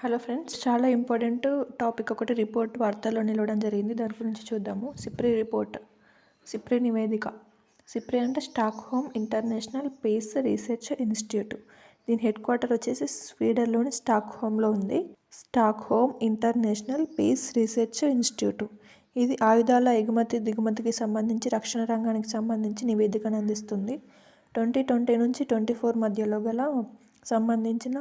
Hello friends చాలా important topic ఒకటి report వార్తల్లో నిలవడం జరిగింది. దాని గురించి చూద్దాము. SIPRI report. సిప్రి నివేదిక. సిప్రి అంటే Stockholm international peace research institute. దీని హెడ్ క్వార్టర్ వచ్చేసి స్వీడన్లోని స్టాక్ హోమ్లో ఉంది. Stockholm international peace research institute. ఇది ఆయుధాల ఎగుమతి దిగుమతికి సంబంధించి రక్షణ రంగానికి సంబంధించి నివేదికను అందిస్తుంది. ట్వంటీ ట్వంటీ నుంచి ట్వంటీ ఫోర్ మధ్యలో గల సంబంధించిన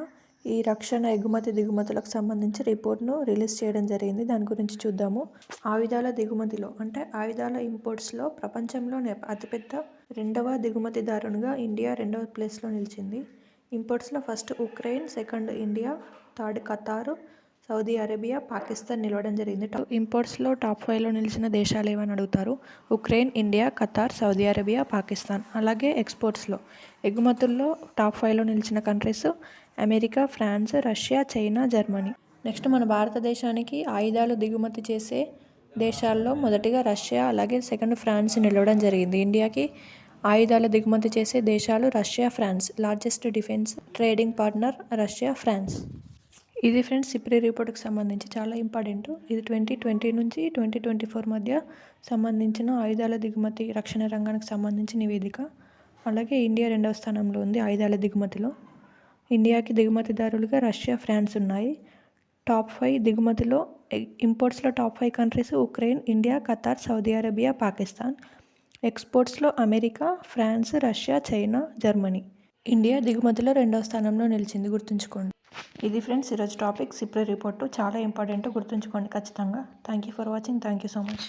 ఈ రక్షణ ఎగుమతి దిగుమతులకు సంబంధించి రిపోర్ట్ను రిలీజ్ చేయడం జరిగింది. దాని గురించి చూద్దాము. ఆయుధాల దిగుమతిలో అంటే ఆయుధాల ఇంపోర్ట్స్లో ప్రపంచంలోనే అతిపెద్ద రెండవ దిగుమతిదారునిగా ఇండియా రెండవ ప్లేస్లో నిలిచింది. ఇంపోర్ట్స్లో first Ukraine second India third Qatar Saudi Arabia Pakistan నిలవడం జరిగింది. ఇంపోర్ట్స్లో టాప్ ఫైవ్లో నిలిచిన దేశాలు ఏమని అడుగుతారు? Ukraine India Qatar Saudi Arabia Pakistan. అలాగే ఎక్స్పోర్ట్స్లో. ఎగుమతుల్లో టాప్ ఫైవ్లో నిలిచిన countries America France Russia China Germany. Next మన భారతదేశానికి ఆయుధాలు దిగుమతి చేసే దేశాల్లో మొదటిగా రష్యా అలాగే సెకండ్ ఫ్రాన్స్ నిలవడం జరిగింది. ఇండియాకి ఆయుధాల దిగుమతి చేసే దేశాలు Russia France. Largest defence trading partner Russia France. ఇది ఫ్రెండ్స్ సిప్రీ రిపోర్ట్కి సంబంధించి చాలా ఇంపార్టెంట్. ఇది ట్వంటీ ట్వంటీ నుంచి ట్వంటీ ట్వంటీ ఫోర్ మధ్య సంబంధించిన ఆయుధాల దిగుమతి రక్షణ రంగానికి సంబంధించి నివేదిక. అలాగే ఇండియా రెండవ స్థానంలో ఉంది ఆయుధాల దిగుమతిలో. ఇండియాకి దిగుమతిదారులుగా రష్యా ఫ్రాన్స్ ఉన్నాయి. టాప్ ఫైవ్ దిగుమతిలో ఇంపోర్ట్స్లో top five countries Ukraine India Qatar Saudi Arabia Pakistan. ఎక్స్పోర్ట్స్లో America France Russia China Germany. India దిగుమతిలో రెండవ స్థానంలో నిలిచింది గుర్తుంచుకోండి. ఇది ఫ్రెండ్స్ ఈరోజు టాపిక్ సిప్రే రిపోర్టు. చాలా ఇంపార్టెంట్ గుర్తుంచుకోండి ఖచ్చితంగా. Thank you for watching thank you so much